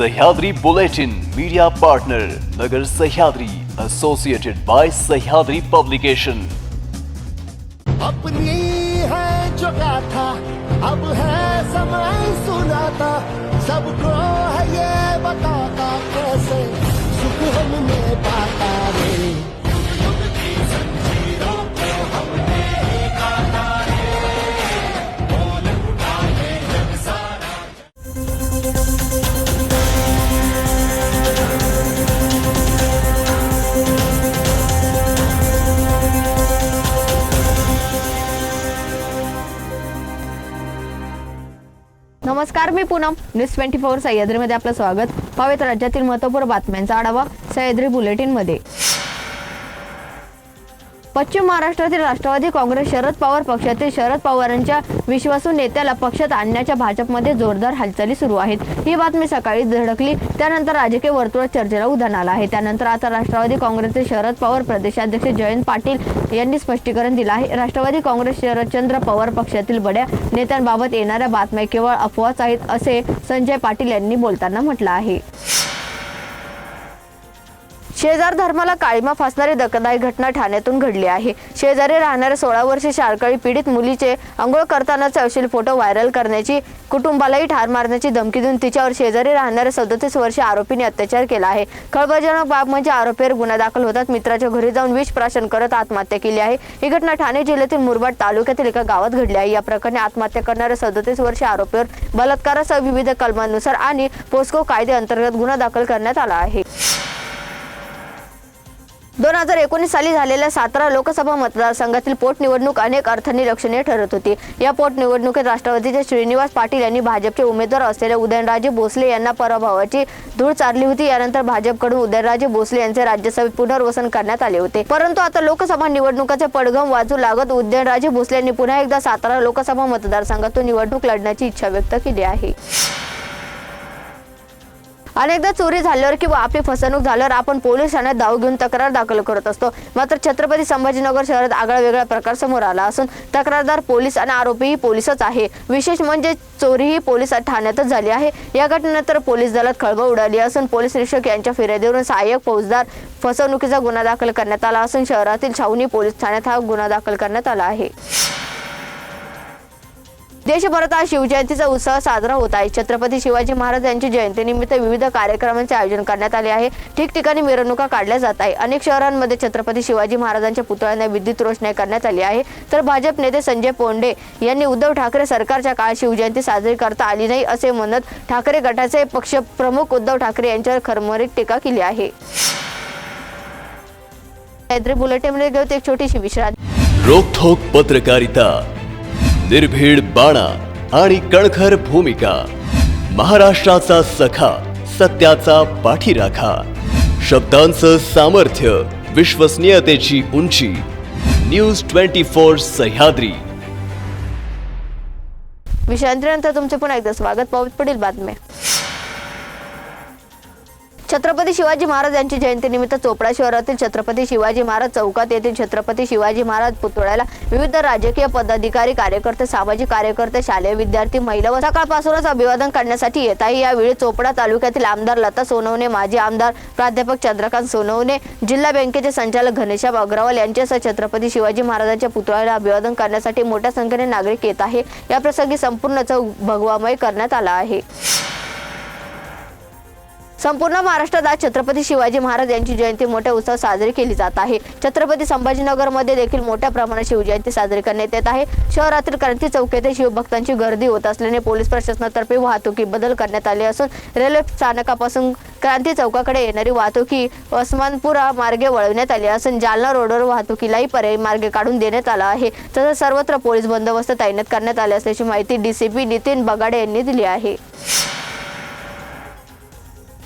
Sahyadri bulletin media partner Nagar Sahyadri associated by Sahyadri publication अपनी है जो गाथा, अब है समय सुनाता, सबको है ये बताता, कैसे सुख हमने पाता है नमस्कार मी पूनम. न्यूज ट्वेंटी फोर सह्याद्रीमध्ये आपलं स्वागत. पावेत राज्यातील महत्त्वपूर्ण बातम्यांचा आढावा सह्याद्री बुलेटिनमध्ये. पश्चिम महाराष्ट्रातील राष्ट्रवादी काँग्रेस शरद पवार पक्षातील शरद पवारांच्या विश्वासू नेत्याला पक्षात आणण्याच्या भाजपमध्ये जोरदार हालचाली सुरू आहेत. ही बातमी सकाळी धडकली. त्यानंतर राजकीय वर्तुळात चर्चेला उधाण आलं आहे. त्यानंतर आता राष्ट्रवादी काँग्रेसचे शरद पवार प्रदेशाध्यक्ष जयंत पाटील यांनी स्पष्टीकरण दिलं आहे. राष्ट्रवादी काँग्रेस शरदचंद्र पवार पक्षातील बड्या नेत्यांबाबत येणाऱ्या बातम्या केवळ अफवाच आहेत असे संजय पाटील यांनी बोलताना म्हटलं आहे. शेजार धर्माला काळीमा फासणारी धक्कादायक घटना ठाण्यातून घडली आहे. शेजारी राहणाऱ्या सोळा वर्षे शाळकळी पीडित मुलीचे आंघोळ करतानाचे अशील फोटो व्हायरल करण्याची कुटुंबालाही ठार मारण्याची धमकी देऊन तिच्यावर शेजारी राहणाऱ्या सदतीस वर्षी आरोपीने अत्याचार केला आहे. खळबळजनक बाब म्हणजे आरोपीवर गुन्हा दाखल होतात. मित्राच्या घरी जाऊन विष प्राशन करत आत्महत्या केली आहे. ही घटना ठाणे जिल्ह्यातील मुरबाड तालुक्यातील एका गावात घडली आहे. या प्रकरणी आत्महत्या करणाऱ्या सदतीस वर्षी आरोपीवर बलात्कारासह विविध कलमांनुसार आणि पोस्को कायदे अंतर्गत गुन्हा दाखल करण्यात आला आहे. दोन हजार एकोणीस साली झालेल्या सातारा लोकसभा मतदारसंघातील पोटनिवडणूक अनेक अर्थांनी लक्षणीय ठरत होती. या पोटनिवडणुकीत राष्ट्रवादीचे श्रीनिवास पाटील यांनी भाजपचे उमेदवार असलेल्या उदयनराजे भोसले यांना पराभवाची धूळ चारली होती. यानंतर भाजपकडून उदयनराजे भोसले यांचे राज्यसभेत पुनर्वसन करण्यात आले होते. परंतु आता लोकसभा निवडणुकाचे पडघम वाजू लागत उदयनराजे भोसले यांनी पुन्हा एकदा सातारा लोकसभा मतदारसंघातून निवडणूक लढण्याची इच्छा व्यक्त केली आहे. अनेकदा चोरी झाल्यावर किंवा आपली फसवणूक झाल्यावर आपण पोलीस ठाण्यात धाव घेऊन तक्रार दाखल करत असतो. मात्र छत्रपती संभाजीनगर शहरात आगळा वेगळा प्रकार समोर आला असून तक्रारदार पोलीस आणि आरोपीही पोलीसच आहे. विशेष म्हणजे चोरीही पोलीस ठाण्यातच झाली आहे. या घटनेनंतर पोलीस दलात खळबळ उडाली असून पोलीस निरीक्षक यांच्या फिर्यादीवरून सहाय्यक फौजदार फसवणुकीचा गुन्हा दाखल करण्यात आला असून शहरातील छावणी पोलीस ठाण्यात हा गुन्हा दाखल करण्यात आला आहे. देशभरात आज शिवजयंतीचा उत्सव साजरा होत आहे. छत्रपती शिवाजी महाराज यांची जयंतीनिमित्त विविध कार्यक्रमांचे आयोजन करण्यात आले आहे. ठिकठिकाणी मिरवणुका काढल्या जात आहे अनेक शहरांमध्ये छत्रपती शिवाजी महाराजांच्या पुतळ्यांना विद्युत रोषणाई करण्यात आली आहे. तर भाजप नेते संजय पोंडे यांनी उद्धव ठाकरे सरकारच्या काळात शिवजयंती साजरी करता आली नाही असे म्हणत ठाकरे गटाचे पक्ष प्रमुख उद्धव ठाकरे यांच्यावर खरमरीत टीका केली आहे. बुलेटिनमध्ये घेऊ एक छोटीशी विश्रांती. रोखोक पत्रकारिता निर्भीड बाणा आणि कणखर भूमिका. महाराष्ट्राचा सखा सत्याचा पाठीराखा. शब्दांचं सामर्थ्य विश्वसनीयतेची उंची. News twenty four Sahyadri. विश्रांतीनंतर तुमचे पुन्हा एकदा स्वागत. पाऊत पुढील बातम्या. छत्रपती शिवाजी महाराज यांची जयंतीनिमित्त चोपडा शहरातील छत्रपती शिवाजी महाराज चौकात येथील छत्रपती शिवाजी महाराज पुतळ्याला विविध राजकीय पदाधिकारी कार्यकर्ते सामाजिक कार्यकर्ते शालेय विद्यार्थी महिला व सकाळपासूनच अभिवादन करण्यासाठी येत आहे यावेळी चोपडा तालुक्यातील आमदार लता सोनवणे माजी आमदार प्राध्यापक चंद्रकांत सोनवणे जिल्हा बँकेचे संचालक घनश्याम अग्रवाल यांच्यासह छत्रपती शिवाजी महाराजांच्या पुतळ्याला अभिवादन करण्यासाठी मोठ्या संख्येने नागरिक येत आहे. याप्रसंगी संपूर्ण चौक भगवामय करण्यात आला आहे. संपूर्ण महाराष्ट्रात आज छत्रपती शिवाजी महाराज यांची जयंती मोठ्या उत्सव साजरी केली जात आहे. छत्रपती संभाजीनगरमध्ये देखील मोठ्या प्रमाणात शिवजयंती साजरी करण्यात येत आहे. शहरातील क्रांती चौक येथे शिवभक्तांची गर्दी होत असल्याने पोलीस प्रशासनातर्फे वाहतुकी बदल करण्यात आले असून रेल्वे स्थानकापासून क्रांती चौकाकडे येणारी वाहतुकी ओस्मानपुरा मार्गे वळवण्यात आली असून जालना रोडवर वाहतुकीलाही पर्यायी मार्ग काढून देण्यात आला आहे. तसंच सर्वत्र पोलीस बंदोबस्त तैनात करण्यात आले असल्याची माहिती डीसीपी नितीन बगाडे यांनी दिली आहे.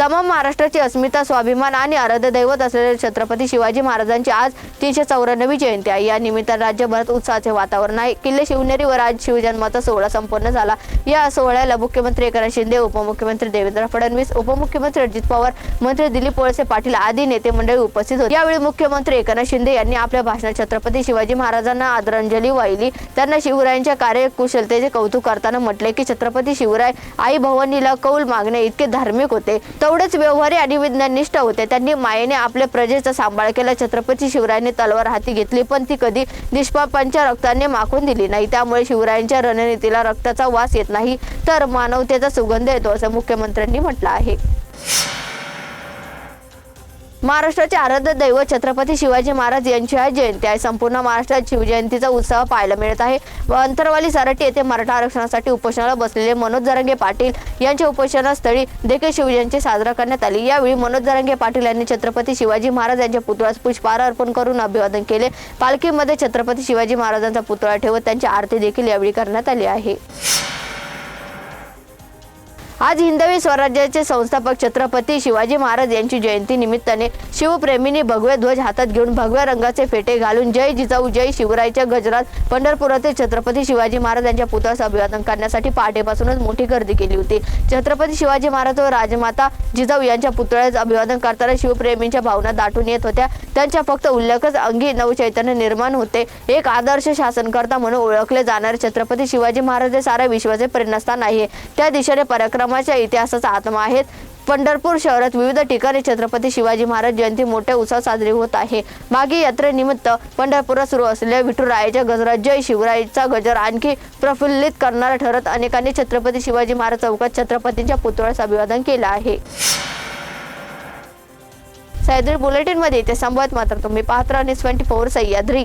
तमाम महाराष्ट्राची अस्मिता स्वाभिमान आणि आराध्य दैवत असलेले छत्रपती शिवाजी महाराजांची आज तीनशे चौऱ्याण्णवी जयंती आहे. या निमित्ताने राज्यभरात उत्साहाचे वातावरण आहे. किल्ले शिवनेरीवर आज शिवजन्माचा सोहळा संपन्न झाला. या सोहळ्याला मुख्यमंत्री एकनाथ शिंदे उपमुख्यमंत्री देवेंद्र फडणवीस उपमुख्यमंत्री अजित पवार मंत्री दिलीप वळसे पाटील आदी नेते मंडळी उपस्थित होते. यावेळी मुख्यमंत्री एकनाथ शिंदे यांनी आपल्या भाषणात छत्रपती शिवाजी महाराजांना आदरांजली वाहिली. त्यांना शिवरायांच्या कार्यकुशलतेचे कौतुक करताना म्हटले की छत्रपती शिवराय आई भवानीला कौल मागणे इतके धार्मिक होते. तो तेवढेच व्यवहारी आणि विज्ञाननिष्ठ होते. त्यांनी मायेने आपल्या प्रजेचा सांभाळ केला. छत्रपती शिवरायांनी तलवार हाती घेतली पण ती कधी निष्पापांच्या रक्ताने माखून दिली नाही. त्यामुळे शिवरायांच्या रणनीतीला रक्ताचा वास येत नाही तर मानवतेचा सुगंध येतो असं मुख्यमंत्र्यांनी म्हटलं आहे. महाराष्ट्राचे आराध्य दैवत छत्रपती शिवाजी महाराज यांची आज जयंती. आहे संपूर्ण महाराष्ट्रात शिवजयंतीचा उत्साह पाहायला मिळत आहे. व अंतरवाली सारटी येथे मराठा आरक्षणासाठी उपोषणाला बसलेले मनोज जरंगे पाटील यांच्या उपोषणास्थळी देखील शिवजयंती साजरा करण्यात आली. यावेळी मनोज जरंगे पाटील यांनी छत्रपती शिवाजी महाराज यांच्या पुतळ्यास पुष्पहार अर्पण करून अभिवादन केले. पालखीमध्ये छत्रपती शिवाजी महाराजांचा पुतळा ठेवत त्यांची आरती देखील यावेळी करण्यात आली आहे. आज हिंदवी स्वराज्याचे संस्थापक छत्रपती शिवाजी महाराज यांची जयंती निमित्ताने शिवप्रेमींनी भगवे ध्वज हातात घेऊन भगव्या रंगाचे फेटे घालून जय जिजाऊ जय शिवरायच्या गजरात पंढरपुरातील छत्रपती शिवाजी महाराज यांच्या पुतळ्यास अभिवादन करण्यासाठी पहाटेपासूनच मोठी गर्दी केली होती. छत्रपती शिवाजी महाराज व राजमाता जिजाऊ यांच्या पुतळ्यास अभिवादन करताना शिवप्रेमींच्या भावना दाटून येत होत्या. त्यांच्या फक्त उल्लेखच अंगी नवचैतन्य निर्माण होते. एक आदर्श शासनकर्ता म्हणून ओळखले जाणारे छत्रपती शिवाजी महाराज हे साऱ्या विश्वाचे प्रेरणास्थान आहे. त्या दिशेने पराक्रमाच्या इतिहासाचा आत्मा आहेत. पंढरपूर शहरात विविध ठिकाणी छत्रपती शिवाजी महाराज जयंती मोठ्या उत्साहात साजरी होत आहे. मागे यात्रेनिमित्त पंढरपुरात सुरू असलेल्या विठुरायाच्या गजरात जय शिवरायचा गजर आणखी प्रफुल्लित करणारा ठरत अनेकांनी छत्रपती शिवाजी महाराज चौकात छत्रपतींच्या पुतळ्यास अभिवादन केलं आहे. सह्याद्री बुलेटिनमध्ये ते संवाद मात्र तुम्ही पाहत राहा ट्वेंटी फोर सह्याद्री.